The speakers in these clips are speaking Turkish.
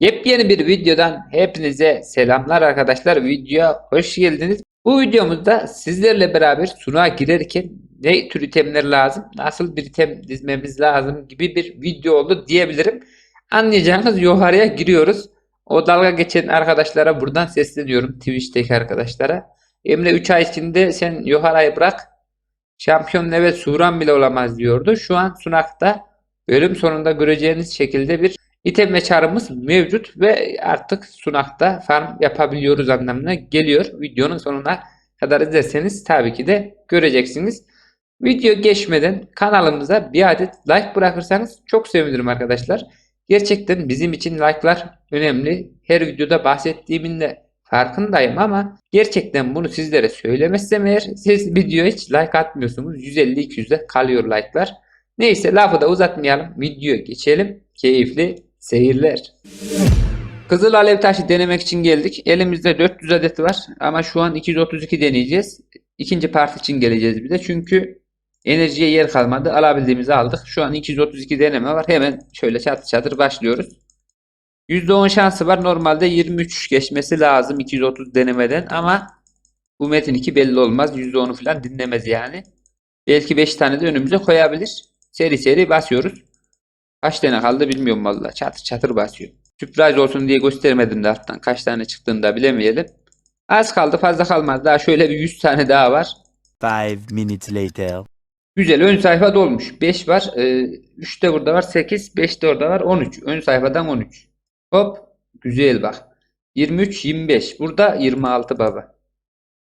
Yepyeni bir videodan hepinize selamlar arkadaşlar. Videoya hoş geldiniz. Bu videomuzda sizlerle beraber sunuğa girerken ne tür itemler lazım, nasıl bir item dizmemiz lazım gibi bir video oldu diyebilirim. Anlayacağınız yukarıya giriyoruz. O dalga geçen arkadaşlara buradan sesleniyorum. Twitch'teki arkadaşlara. Emre 3 ay içinde sen yukarıyı bırak. Şampiyon evet Suran bile olamaz diyordu. Şu an sunakta bölüm sonunda göreceğiniz şekilde bir item ve mevcut ve artık sunakta farm yapabiliyoruz anlamına geliyor. Videonun sonuna kadar izlerseniz tabii ki de göreceksiniz. Video geçmeden kanalımıza bir adet like bırakırsanız çok sevinirim arkadaşlar. Gerçekten bizim için like'lar önemli. Her videoda bahsettiğimin de farkındayım ama gerçekten bunu sizlere söylemezsem eğer siz videoya hiç like atmıyorsunuz. 150-200'de kalıyor like'lar. Neyse lafı da uzatmayalım. Videoya geçelim. Keyifli seyirler. Kızıl alev taşı denemek için geldik. Elimizde 400 adet var ama şu an 232 deneyeceğiz. İkinci part için geleceğiz bir de. Çünkü enerjiye yer kalmadı. Alabildiğimizi aldık. Şu an 232 deneme var. Hemen şöyle çatır çatır başlıyoruz. %10 şansı var. Normalde 23 geçmesi lazım 230 denemeden ama bu metin 2 belli olmaz. %10'u falan dinlemez yani. Belki 5 tane de önümüze koyabilir. Seri seri basıyoruz. Kaç tane kaldı bilmiyorum valla. Çatır çatır basıyor. Sürpriz olsun diye göstermedim de alttan. Kaç tane çıktığını da bilemeyelim. Az kaldı fazla kalmaz. Daha şöyle bir 100 tane daha var. Five minutes later. Güzel ön sayfa dolmuş. 5 var. Ee, 3 de burada var. 8. 5 de orada var. 13. Ön sayfadan 13. Hop. Güzel bak. 23, 25. Burada 26 baba.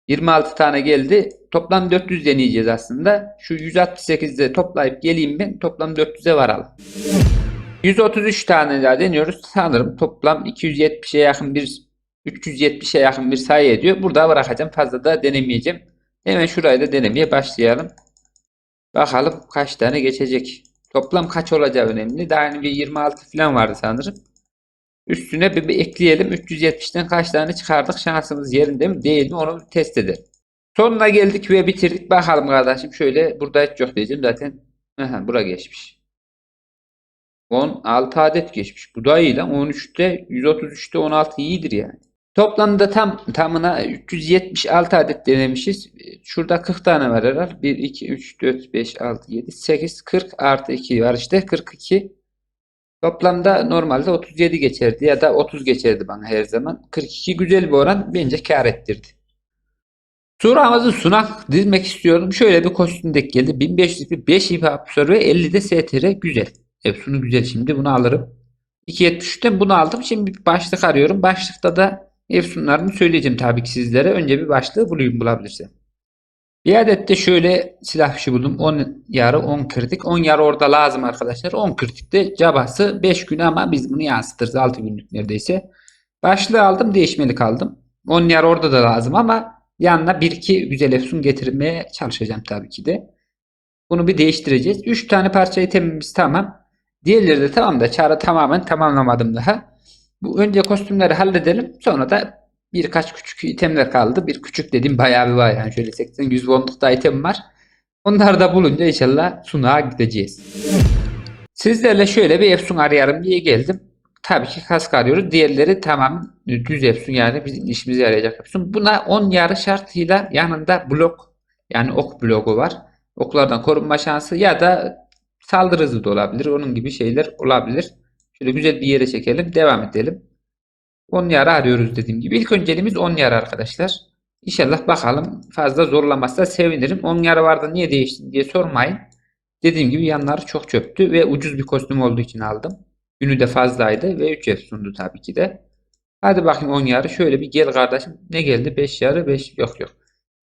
26 tane geldi. Toplam 400 deneyeceğiz aslında. Şu 168'de toplayıp geleyim ben. Toplam 400'e varalım. 133 tane daha deniyoruz. Sanırım toplam 270'e yakın bir 370'e yakın bir sayı ediyor. Burada bırakacağım. Fazla da denemeyeceğim. Hemen şurayı da denemeye başlayalım. Bakalım kaç tane geçecek. Toplam kaç olacağı önemli. Daha bir 26 falan vardı sanırım. Üstüne bir, bir ekleyelim. 370'ten kaç tane çıkardık. Şansımız yerinde mi değil mi onu test edelim. Sonuna geldik ve bitirdik. Bakalım kardeşim şöyle burada hiç yok diyeceğim zaten. Aha, bura geçmiş. 16 adet geçmiş. Bu da iyi lan. 13'te 133'te 16 iyidir yani. Toplamda tam tamına 376 adet denemişiz. Şurada 40 tane var herhalde. 1, 2, 3, 4, 5, 6, 7, 8, 40 artı 2 var işte. 42. Toplamda normalde 37 geçerdi ya da 30 geçerdi bana her zaman. 42 güzel bir oran bence kar ettirdi. Suramızı sunak dizmek istiyorum. Şöyle bir kostüm denk geldi. 1500 bir 5 ip absorbe 50 de STR güzel. Efsunu güzel şimdi bunu alırım. 2.73'ten bunu aldım. Şimdi bir başlık arıyorum. Başlıkta da Efsunlarını söyleyeceğim tabii ki sizlere. Önce bir başlığı bulayım bulabilirsem. Bir adet de şöyle silah fişi buldum. 10 yarı 10 kritik. 10 yarı orada lazım arkadaşlar. 10 kritikte cabası 5 gün ama biz bunu yansıtırız. 6 günlük neredeyse. Başlığı aldım değişmelik aldım. 10 yarı orada da lazım ama yanına 1-2 güzel efsun getirmeye çalışacağım tabii ki de. Bunu bir değiştireceğiz. 3 tane parça itemimiz tamam. Diğerleri de tamam da çağrı tamamen tamamlamadım daha. Bu önce kostümleri halledelim. Sonra da birkaç küçük itemler kaldı. Bir küçük dediğim bayağı bir var yani. Şöyle 80-100 wonluk da item var. Onları da bulunca inşallah sunağa gideceğiz. Sizlerle şöyle bir Efsun arayarım diye geldim. Tabii ki kask arıyoruz. Diğerleri tamam düz Efsun yani bizim işimize yarayacak Efsun. Buna 10 yarı şartıyla yanında blok yani ok bloku var. Oklardan korunma şansı ya da saldırı hızı da olabilir. Onun gibi şeyler olabilir. Şöyle güzel bir yere çekelim. Devam edelim. 10 yara arıyoruz dediğim gibi. İlk önceliğimiz 10 yara arkadaşlar. İnşallah bakalım fazla zorlamazsa sevinirim. 10 yara vardı niye değişti diye sormayın. Dediğim gibi yanları çok çöktü ve ucuz bir kostüm olduğu için aldım. Günü de fazlaydı ve 3 F sundu tabii ki de. Hadi bakayım 10 yarı. Şöyle bir gel kardeşim. Ne geldi? 5 yarı 5 yok yok.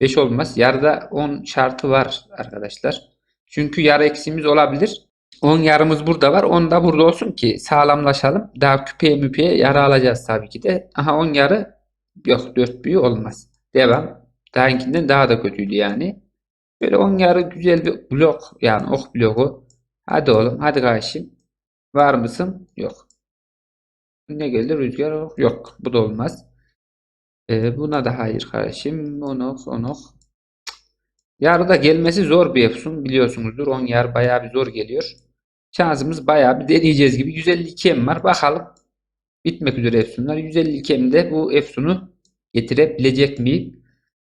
5 olmaz. Yarıda 10 şartı var arkadaşlar. Çünkü yarı eksiğimiz olabilir. 10 yarımız burada var. 10 da burada olsun ki sağlamlaşalım. Daha küpeye müpeye yarı alacağız tabii ki de. Aha 10 yarı yok 4 büyü olmaz. Devam. Dahinkinden daha da kötüydü yani. Böyle 10 yarı güzel bir blok yani ok bloku. Hadi oğlum hadi kardeşim. Var mısın? Yok. Ne geldi? Rüzgar yok. Yok. Bu da olmaz. Ee, buna da hayır kardeşim. Onok onok. Yarıda gelmesi zor bir efsun biliyorsunuzdur. 10 yar bayağı bir zor geliyor. Şansımız bayağı bir deneyeceğiz gibi. 152 em var. Bakalım. bitmek üzere Efsunlar. 150 kemde bu Efsun'u getirebilecek miyim?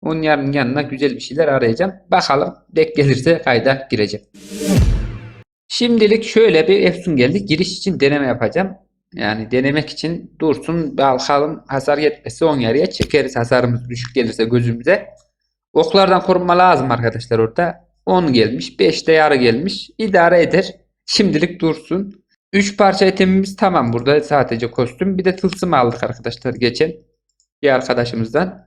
Onun yarın yanına güzel bir şeyler arayacağım. Bakalım denk gelirse kayda gireceğim. Şimdilik şöyle bir Efsun geldi. Giriş için deneme yapacağım. Yani denemek için dursun bakalım hasar yetmesi 10 yarıya çekeriz. Hasarımız düşük gelirse gözümüze. Oklardan korunma lazım arkadaşlar orada. 10 gelmiş. 5 de yarı gelmiş. İdare eder. Şimdilik dursun. 3 parça itemimiz tamam burada sadece kostüm. Bir de tılsım aldık arkadaşlar geçen. Bir arkadaşımızdan.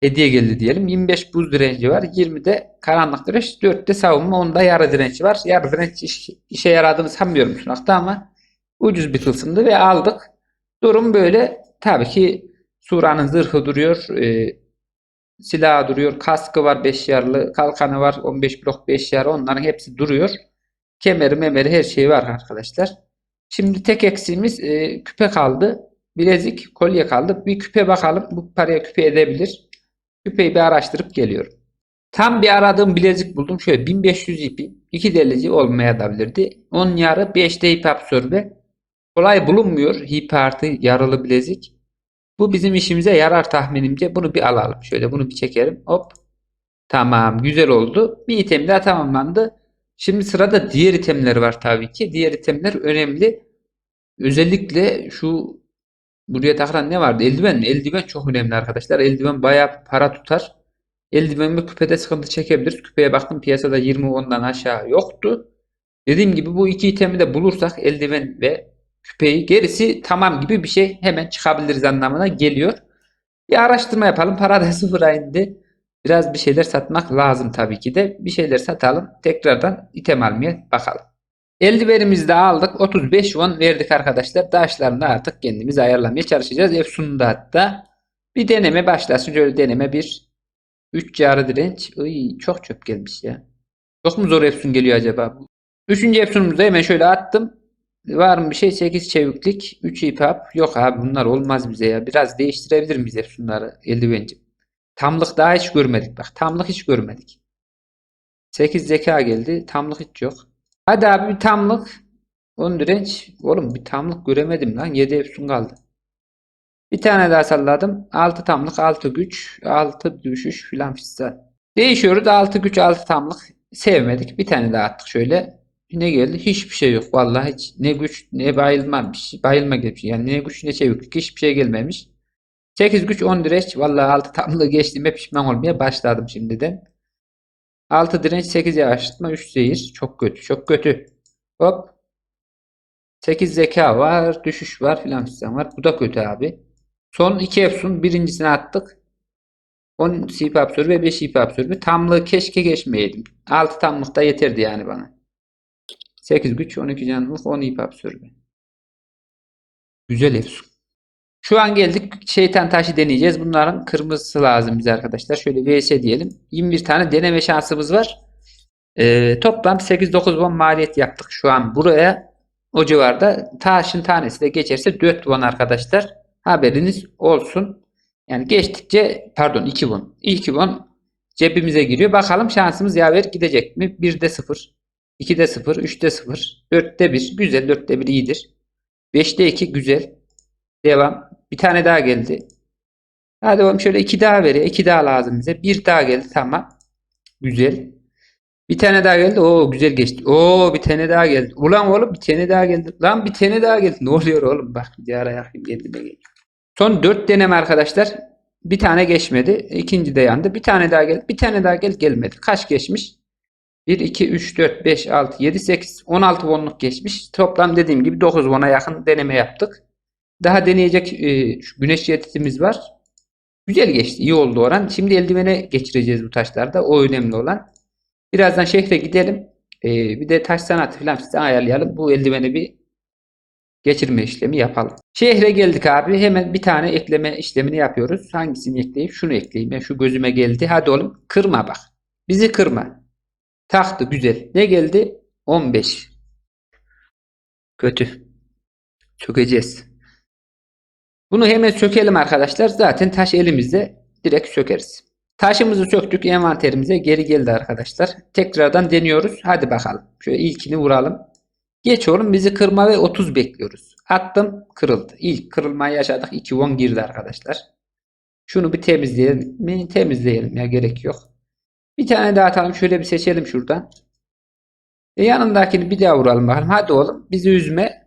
Hediye geldi diyelim. 25 buz direnci var. 20'de karanlık direnç. 4'te savunma. 10'da yarı direnç var. Yarı direnç iş- işe yaradığını sanmıyorum şu nokta ama ucuz bir tılsımdı ve aldık. Durum böyle. Tabii ki Sura'nın zırhı duruyor. Ee, silahı duruyor. Kaskı var 5 yarlı. Kalkanı var 15 blok 5 yarı. Onların hepsi duruyor. Kemeri memeri her şey var arkadaşlar. Şimdi tek eksiğimiz e, küpe kaldı. Bilezik, kolye kaldı. Bir küpe bakalım. Bu paraya küpe edebilir. Küpeyi bir araştırıp geliyorum. Tam bir aradığım bilezik buldum. Şöyle 1500 ipi. 2 delici olmaya da bilirdi. 10 yarı 5 de ip absorbe. Kolay bulunmuyor. Hip artı yarılı bilezik. Bu bizim işimize yarar tahminimce. Bunu bir alalım. Şöyle bunu bir çekelim. Hop. Tamam. Güzel oldu. Bir item daha tamamlandı. Şimdi sırada diğer itemler var tabii ki. Diğer itemler önemli. Özellikle şu buraya takılan ne vardı? Eldiven? Eldiven çok önemli arkadaşlar. Eldiven bayağı para tutar. Eldiven ve küpede sıkıntı çekebiliriz. Küpeye baktım piyasada 20 ondan aşağı yoktu. Dediğim gibi bu iki itemi de bulursak eldiven ve küpeyi gerisi tamam gibi bir şey hemen çıkabiliriz anlamına geliyor. Bir araştırma yapalım. Para da sıfıra indi. Biraz bir şeyler satmak lazım tabii ki de. Bir şeyler satalım. Tekrardan item almaya bakalım. Eldivenimizi de aldık. 35 won verdik arkadaşlar. Taşlarını artık kendimiz ayarlamaya çalışacağız. Efsun'da hatta. Bir deneme başlasın. Şöyle deneme bir. 3 yarı direnç. Iy, çok çöp gelmiş ya. Çok mu zor Efsun geliyor acaba? Üçüncü Efsun'umuzu hemen şöyle attım. Var mı bir şey? 8 çeviklik. 3 ipap. Yok abi bunlar olmaz bize ya. Biraz değiştirebilir miyiz Efsunları eldivenci? Tamlık daha hiç görmedik bak. Tamlık hiç görmedik. 8 zeka geldi. Tamlık hiç yok. Hadi abi bir tamlık. 10 direnç. Oğlum bir tamlık göremedim lan. 7 efsun kaldı. Bir tane daha salladım. 6 tamlık, 6 güç, 6 düşüş filan fistan. Değişiyoruz. 6 güç, 6 tamlık. Sevmedik. Bir tane daha attık şöyle. Ne geldi? Hiçbir şey yok. Vallahi hiç ne güç ne bayılma şey. Bayılma gibi şey. Yani ne güç ne çeviklik. Hiçbir şey gelmemiş. 8 güç 10 direnç. Vallahi 6 tamlığı geçtiğime pişman olmaya başladım şimdiden. 6 direnç 8 yavaşlatma 3 zehir. Çok kötü. Çok kötü. Hop. 8 zeka var. Düşüş var filan fistan var. Bu da kötü abi. Son 2 Efsun. Birincisini attık. 10 CP absorbe ve 5 CP absorbe. Tamlığı keşke geçmeyeydim. 6 tamlık da yeterdi yani bana. 8 güç 12 canlılık 10 ip absorbe. Güzel Efsun. Şu an geldik şeytan taşı deneyeceğiz. Bunların kırmızısı lazım bize arkadaşlar. Şöyle vs diyelim. 21 tane deneme şansımız var. Ee, toplam 8-9 won maliyet yaptık şu an buraya. O civarda taşın tanesi de geçerse 4 won arkadaşlar. Haberiniz olsun. Yani geçtikçe pardon 2 won. 2 won cebimize giriyor. Bakalım şansımız yaver gidecek mi? 1'de 0. 2'de 0. 3'te 0. 4'te 1. Güzel. 4'te 1 iyidir. 5'te 2 güzel. Devam. Bir tane daha geldi. Hadi oğlum şöyle iki daha veriyor. İki daha lazım bize. Bir daha geldi. Tamam. Güzel. Bir tane daha geldi. Oo güzel geçti. Oo bir tane daha geldi. Ulan oğlum bir tane daha geldi. Lan bir tane daha geldi. Ne oluyor oğlum? Bak bir ara yakayım kendime gel. Son dört deneme arkadaşlar. Bir tane geçmedi. İkinci de yandı. Bir tane daha geldi. Bir tane daha gel gelmedi. Kaç geçmiş? 1, 2, 3, 4, 5, 6, 7, 8, 16 wonluk geçmiş. Toplam dediğim gibi 9 won'a yakın deneme yaptık. Daha deneyecek e, güneş jetimiz var. Güzel geçti. iyi oldu oran. Şimdi eldivene geçireceğiz bu taşlarda. O önemli olan. Birazdan şehre gidelim. E, bir de taş sanatı falan size ayarlayalım. Bu eldiveni bir geçirme işlemi yapalım. Şehre geldik abi. Hemen bir tane ekleme işlemini yapıyoruz. Hangisini ekleyeyim? Şunu ekleyeyim. Ya şu gözüme geldi. Hadi oğlum kırma bak. Bizi kırma. Taktı güzel. Ne geldi? 15. Kötü. Çökeceğiz. Bunu hemen sökelim arkadaşlar. Zaten taş elimizde. Direkt sökeriz. Taşımızı söktük. Envanterimize geri geldi arkadaşlar. Tekrardan deniyoruz. Hadi bakalım. Şöyle ilkini vuralım. Geç oğlum bizi kırma ve 30 bekliyoruz. Attım kırıldı. İlk kırılmayı yaşadık. 2 won girdi arkadaşlar. Şunu bir temizleyelim mi? Temizleyelim ya gerek yok. Bir tane daha atalım. Şöyle bir seçelim şuradan. E yanındakini bir daha vuralım bakalım. Hadi oğlum bizi üzme.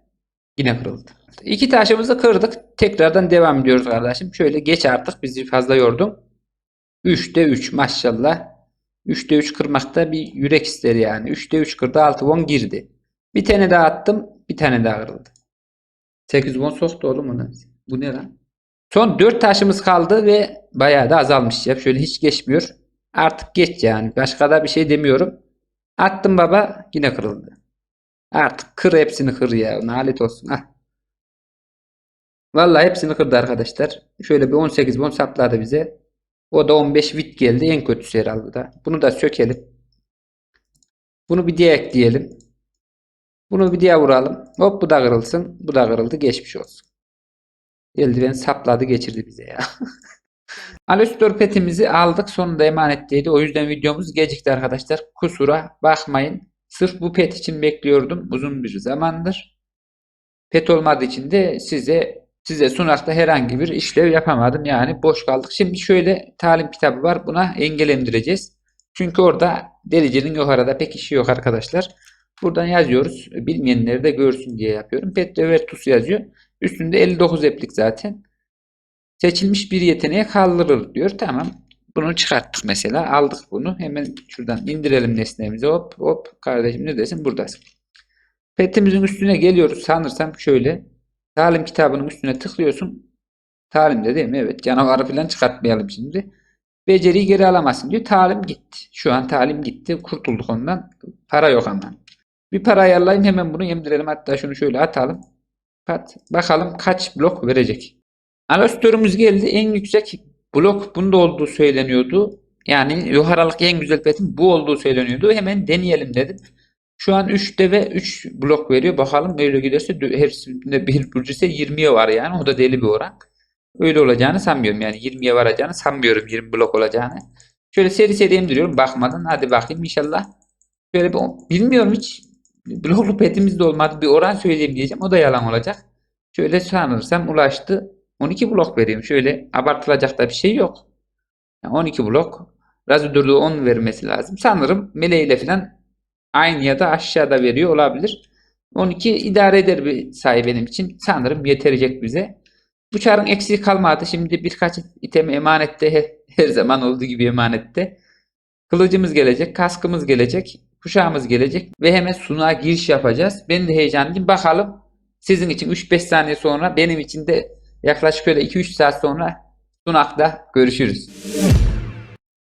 Yine kırıldı. İki taşımızı kırdık. Tekrardan devam ediyoruz kardeşim. Şöyle geç artık bizi fazla yordun. 3'te 3 maşallah. 3'te 3 kırmakta bir yürek ister yani. 3'te 3 kırdı 6 won girdi. Bir tane daha attım. Bir tane daha kırıldı. 8 won soktu oğlum onu. Bu ne lan? Son 4 taşımız kaldı ve bayağı da azalmış ya. Şöyle hiç geçmiyor. Artık geç yani. Başka da bir şey demiyorum. Attım baba yine kırıldı. Artık kır hepsini kır ya. Nalet olsun. Ah. Vallahi hepsini kırdı arkadaşlar. Şöyle bir 18 won sapladı bize. O da 15 bit geldi. En kötüsü herhalde da. Bunu da sökelim. Bunu bir diye ekleyelim. Bunu bir diye vuralım. Hop bu da kırılsın. Bu da kırıldı. Geçmiş olsun. Eldiven sapladı geçirdi bize ya. Alustor petimizi aldık. Sonunda emanetteydi. O yüzden videomuz gecikti arkadaşlar. Kusura bakmayın. Sırf bu pet için bekliyordum. Uzun bir zamandır. Pet olmadığı için de size size sunakta herhangi bir işlev yapamadım. Yani boş kaldık. Şimdi şöyle talim kitabı var. Buna engellendireceğiz. Çünkü orada delicinin yok arada pek işi yok arkadaşlar. Buradan yazıyoruz. Bilmeyenler de görsün diye yapıyorum. Pet Vertus yazıyor. Üstünde 59 eplik zaten. Seçilmiş bir yeteneğe kaldırılır diyor. Tamam. Bunu çıkarttık mesela. Aldık bunu. Hemen şuradan indirelim nesnemizi. Hop hop. Kardeşim neredesin? Buradasın. Petimizin üstüne geliyoruz. Sanırsam şöyle. Talim kitabının üstüne tıklıyorsun. Talimde değil mi? Evet. Canavarı falan çıkartmayalım şimdi. Beceriyi geri alamazsın diyor. Talim gitti. Şu an talim gitti. Kurtulduk ondan. Para yok ama. Bir para ayarlayayım hemen bunu emdirelim. Hatta şunu şöyle atalım. Pat. Bakalım kaç blok verecek. Alostörümüz geldi. En yüksek blok bunda olduğu söyleniyordu. Yani yukarılık en güzel petin bu olduğu söyleniyordu. Hemen deneyelim dedim. Şu an 3'te ve 3 blok veriyor. Bakalım öyle giderse hepsinde bir burcu ise 20'ye var yani. O da deli bir oran. Öyle olacağını sanmıyorum yani 20'ye varacağını sanmıyorum 20 blok olacağını. Şöyle seri seri emdiriyorum bakmadan hadi bakayım inşallah. Şöyle bir, bilmiyorum hiç bloklu petimiz de olmadı bir oran söyleyeyim diyeceğim o da yalan olacak. Şöyle sanırsam ulaştı 12 blok veriyorum. Şöyle abartılacak da bir şey yok. Yani 12 blok. Razudurlu 10 vermesi lazım. Sanırım meleğiyle falan aynı ya da aşağıda veriyor olabilir. 12 idare eder bir sayı benim için. Sanırım yetecek bize. Bu çarın eksiği kalmadı. Şimdi birkaç item emanette he- her zaman olduğu gibi emanette. Kılıcımız gelecek, kaskımız gelecek, kuşağımız gelecek ve hemen sunuğa giriş yapacağız. Ben de heyecanlıyım. Bakalım sizin için 3-5 saniye sonra benim için de yaklaşık öyle 2-3 saat sonra sunakta görüşürüz.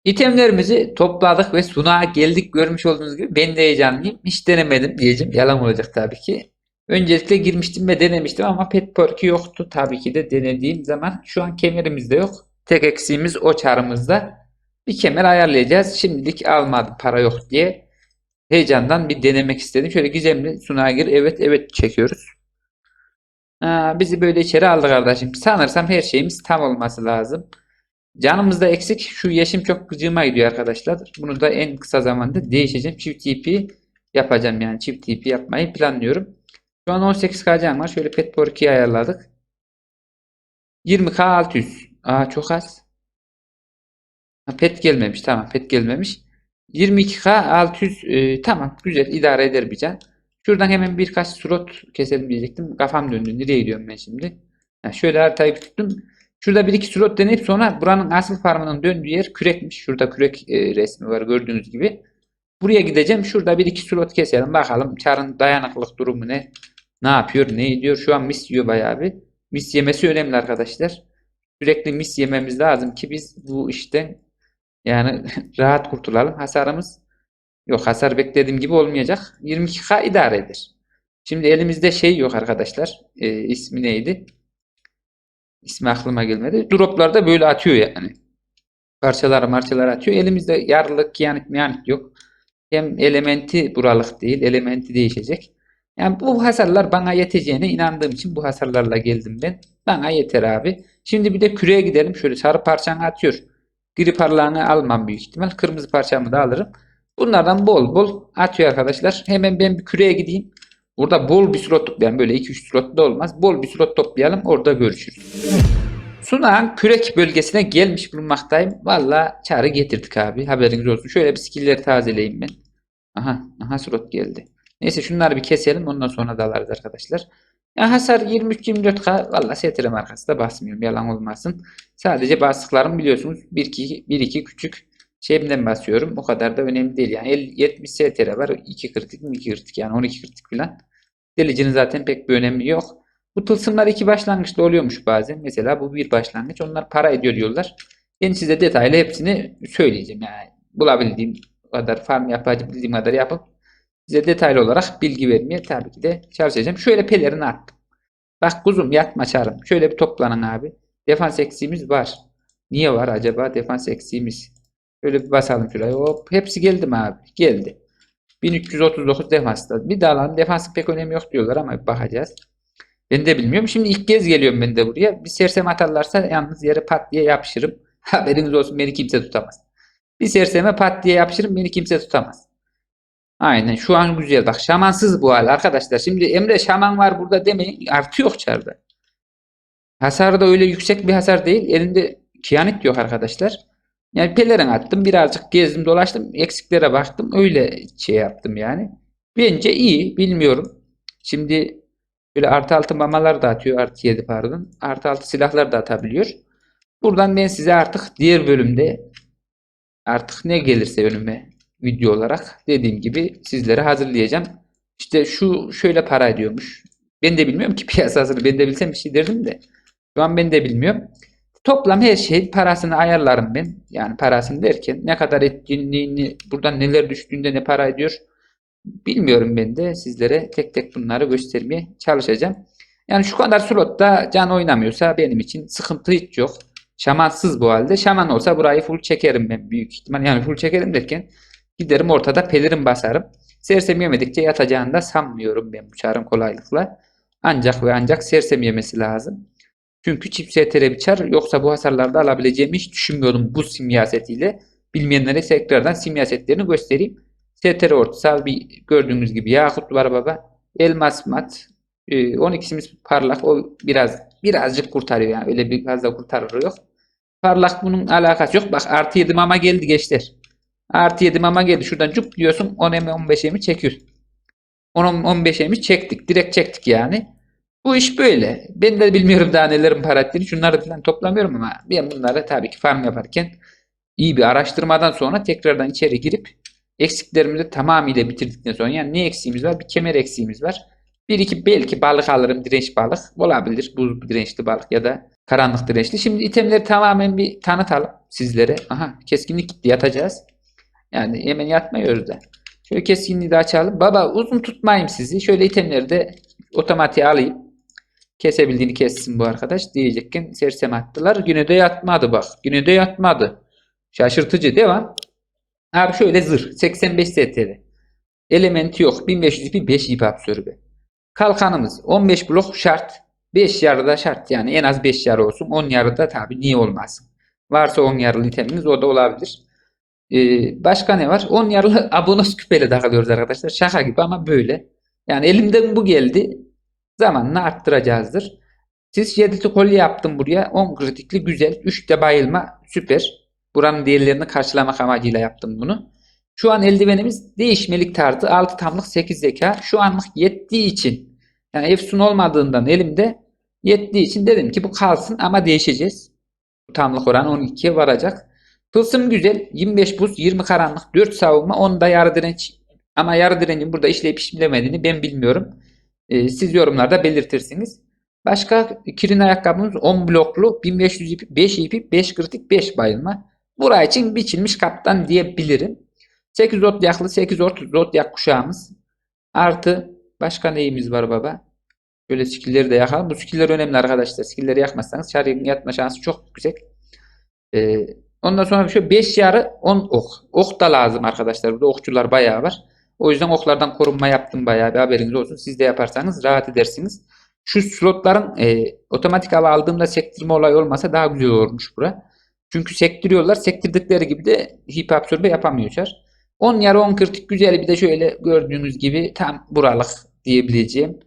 İtemlerimizi topladık ve sunağa geldik. Görmüş olduğunuz gibi ben de heyecanlıyım. Hiç denemedim diyeceğim. Yalan olacak tabii ki. Öncelikle girmiştim ve denemiştim ama pet perk'i yoktu. Tabii ki de denediğim zaman şu an kemerimiz de yok. Tek eksiğimiz o çarımızda. Bir kemer ayarlayacağız. Şimdilik almadım para yok diye. Heyecandan bir denemek istedim. Şöyle gizemli sunağa gir. Evet evet çekiyoruz. Aa, bizi böyle içeri aldı kardeşim. Sanırsam her şeyimiz tam olması lazım. Canımızda eksik. Şu yeşim çok gıcığıma gidiyor arkadaşlar. Bunu da en kısa zamanda değişeceğim. Çift TP yapacağım yani. Çift TP yapmayı planlıyorum. Şu an 18k can var. Şöyle pet porkiyi ayarladık. 20k 600. Aa çok az. Ha, pet gelmemiş. Tamam pet gelmemiş. 22k 600. e, tamam güzel idare eder bir can. Şuradan hemen birkaç slot keselim diyecektim. Kafam döndü. Nereye gidiyorum ben şimdi? Ha, şöyle haritayı tuttum. Şurada bir iki slot deneyip sonra buranın asıl farmının döndüğü yer kürekmiş. Şurada kürek e, resmi var gördüğünüz gibi. Buraya gideceğim. Şurada bir iki slot keselim. Bakalım çarın dayanıklılık durumu ne? Ne yapıyor? Ne ediyor? Şu an mis yiyor bayağı bir. Mis yemesi önemli arkadaşlar. Sürekli mis yememiz lazım ki biz bu işten yani rahat kurtulalım. Hasarımız yok. Hasar beklediğim gibi olmayacak. 22k idare eder. Şimdi elimizde şey yok arkadaşlar. E, ismi neydi? İsmi aklıma gelmedi. Droplarda böyle atıyor yani. Parçalar marçalar atıyor. Elimizde yarlık yani yani yok. Hem elementi buralık değil. Elementi değişecek. Yani bu hasarlar bana yeteceğine inandığım için bu hasarlarla geldim ben. Bana yeter abi. Şimdi bir de küreye gidelim. Şöyle sarı parçanı atıyor. Gri parlarını almam büyük ihtimal. Kırmızı parçamı da alırım. Bunlardan bol bol atıyor arkadaşlar. Hemen ben bir küreye gideyim. Burada bol bir slot toplayalım. Böyle 2-3 slot da olmaz. Bol bir slot toplayalım. Orada görüşürüz. Sunağın kürek bölgesine gelmiş bulunmaktayım. Valla çağrı getirdik abi. Haberiniz olsun. Şöyle bir skillleri tazeleyeyim ben. Aha, aha slot geldi. Neyse şunları bir keselim. Ondan sonra dalarız arkadaşlar. Ya hasar 23-24k. Valla STR markası da basmıyorum. Yalan olmasın. Sadece bastıklarım biliyorsunuz. 1-2 1-2 küçük şeyimden basıyorum. O kadar da önemli değil. Yani 50, 70 STR var. 2 kritik mi 2 kritik yani 12 kritik falan. Delicinin zaten pek bir önemi yok. Bu tılsımlar iki başlangıçta oluyormuş bazen. Mesela bu bir başlangıç. Onlar para ediyor diyorlar. Ben size detaylı hepsini söyleyeceğim. Yani bulabildiğim kadar farm yapabildiğim kadar yapıp size detaylı olarak bilgi vermeye tabii ki de çalışacağım. Şöyle pelerini attım. Bak kuzum yatma çarım. Şöyle bir toplanın abi. Defans eksiğimiz var. Niye var acaba defans eksiğimiz? Şöyle bir basalım şuraya. Hop hepsi geldi mi abi? Geldi. 1339 defansta. Bir daha lan defansı pek önemi yok diyorlar ama bakacağız. Ben de bilmiyorum. Şimdi ilk kez geliyorum ben de buraya. Bir sersem atarlarsa yalnız yere pat diye yapışırım. Haberiniz olsun beni kimse tutamaz. Bir serseme pat diye yapışırım beni kimse tutamaz. Aynen şu an güzel. Bak şamansız bu hal arkadaşlar. Şimdi Emre şaman var burada demeyin. Artı yok çarda. Hasarı da öyle yüksek bir hasar değil. Elinde kiyanit yok arkadaşlar. Yani pelerin attım. Birazcık gezdim dolaştım. Eksiklere baktım. Öyle şey yaptım yani. Bence iyi. Bilmiyorum. Şimdi Böyle artı altı mamalar da atıyor. Artı 7 pardon. Artı altı silahlar da atabiliyor. Buradan ben size artık diğer bölümde artık ne gelirse önüme video olarak dediğim gibi sizlere hazırlayacağım. İşte şu şöyle para ediyormuş. Ben de bilmiyorum ki piyasasını. Ben de bilsem bir şey derdim de. Şu an ben de bilmiyorum. Toplam her şey parasını ayarlarım ben. Yani parasını derken ne kadar ettiğini, buradan neler düştüğünde ne para ediyor. Bilmiyorum ben de sizlere tek tek bunları göstermeye çalışacağım. Yani şu kadar slotta can oynamıyorsa benim için sıkıntı hiç yok. Şamansız bu halde. Şaman olsa burayı full çekerim ben büyük ihtimal. Yani full çekerim derken giderim ortada pelerin basarım. Sersem yemedikçe yatacağını da sanmıyorum ben bu çarın kolaylıkla. Ancak ve ancak sersem yemesi lazım. Çünkü çift STR bir çar yoksa bu hasarlarda alabileceğimi hiç düşünmüyordum bu simyasetiyle. Bilmeyenlere tekrardan simyasetlerini göstereyim. STR ortasal bir gördüğünüz gibi yakut var baba. Elmas mat. Ee, 12'simiz parlak. O biraz birazcık kurtarıyor yani. Öyle bir fazla kurtarır yok. Parlak bunun alakası yok. Bak artı 7 mama geldi gençler. Artı 7 mama geldi. Şuradan cuk diyorsun 10 emi 15 emi çekiyorsun. 10 15 emi çektik. Direkt çektik yani. Bu iş böyle. Ben de bilmiyorum daha nelerin para ettiğini. Şunları falan toplamıyorum ama ben bunları tabii ki farm yaparken iyi bir araştırmadan sonra tekrardan içeri girip eksiklerimizi tamamıyla bitirdikten sonra yani ne eksiğimiz var? Bir kemer eksiğimiz var. Bir iki belki balık alırım direnç balık. Olabilir buz dirençli balık ya da karanlık dirençli. Şimdi itemleri tamamen bir tanıtalım sizlere. Aha keskinlik gitti yatacağız. Yani hemen yatmıyoruz da. Şöyle keskinliği de açalım. Baba uzun tutmayayım sizi. Şöyle itemleri de otomatiğe alayım. Kesebildiğini kessin bu arkadaş diyecekken sersem attılar. Yine de yatmadı bak. Yine de yatmadı. Şaşırtıcı devam. Abi şöyle zırh 85 STR. Elementi yok. 1500 ipi 5 ip absorbe. Kalkanımız 15 blok şart. 5 yarı da şart. Yani en az 5 yarı olsun. 10 yarı da tabi niye olmasın. Varsa 10 yarılı iteminiz o da olabilir. Ee, başka ne var? 10 yarılı abonos küpeyle takılıyoruz arkadaşlar. Şaka gibi ama böyle. Yani elimden bu geldi. Zamanla arttıracağızdır. Siz 7 kolye yaptım buraya. 10 kritikli güzel. 3 de bayılma süper. Buranın değerlerini karşılamak amacıyla yaptım bunu. Şu an eldivenimiz değişmelik tarzı 6 tamlık 8 zeka. Şu anlık yettiği için yani efsun olmadığından elimde yettiği için dedim ki bu kalsın ama değişeceğiz. Bu tamlık oranı 12'ye varacak. Tılsım güzel. 25 buz, 20 karanlık, 4 savunma, 10 da yarı direnç. Ama yarı direncin burada işleyip işlemediğini ben bilmiyorum. Ee, siz yorumlarda belirtirsiniz. Başka kirin ayakkabımız 10 bloklu, 1500 ipi, 5 ipi, 5 kritik, 5 bayılma. Buraya için biçilmiş kaptan diyebilirim. 8 ot yaklı 8 ot ot yak kuşağımız. Artı başka neyimiz var baba? Böyle skillleri de yakalım. Bu skiller önemli arkadaşlar. Skilleri yakmazsanız çarın yatma şansı çok yüksek. Ee, ondan sonra şu 5 yarı 10 ok. Ok da lazım arkadaşlar. Burada okçular bayağı var. O yüzden oklardan korunma yaptım bayağı bir haberiniz olsun. Siz de yaparsanız rahat edersiniz. Şu slotların e, otomatik hava aldığımda sektirme olayı olmasa daha güzel olmuş bura. Çünkü sektiriyorlar. Sektirdikleri gibi de hip absorbe yapamıyorlar. 10 yarı 10 kritik güzel bir de şöyle gördüğünüz gibi tam buralık diyebileceğim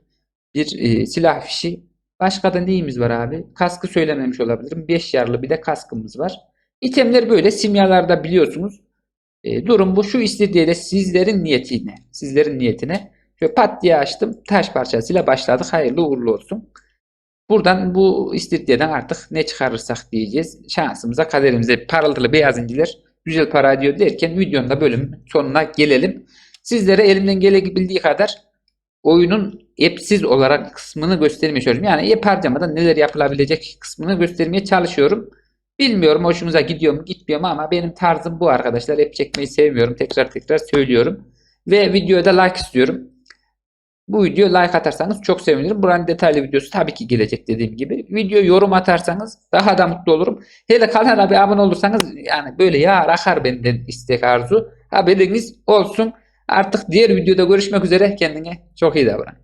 bir e, silah fişi. Başka da neyimiz var abi? Kaskı söylememiş olabilirim. 5 yarlı bir de kaskımız var. İtemler böyle simyalarda biliyorsunuz. E, durum bu. Şu istediği de sizlerin niyetine. Sizlerin niyetine. Şöyle pat diye açtım. Taş parçasıyla başladık. Hayırlı uğurlu olsun. Buradan bu istiridye'den artık ne çıkarırsak diyeceğiz. Şansımıza, kaderimize parıltılı beyaz inciler güzel para ediyor derken videonun da bölüm sonuna gelelim. Sizlere elimden gelebildiği kadar oyunun app'siz olarak kısmını göstermeye çalışıyorum. Yani app harcamadan neler yapılabilecek kısmını göstermeye çalışıyorum. Bilmiyorum hoşumuza gidiyor mu gitmiyor mu ama benim tarzım bu arkadaşlar. App çekmeyi sevmiyorum. Tekrar tekrar söylüyorum. Ve videoya da like istiyorum. Bu video like atarsanız çok sevinirim. Buranın detaylı videosu tabii ki gelecek dediğim gibi. Video yorum atarsanız daha da mutlu olurum. Hele kanala bir abone olursanız yani böyle ya akar benden istek arzu. Haberiniz olsun. Artık diğer videoda görüşmek üzere. Kendine çok iyi davran.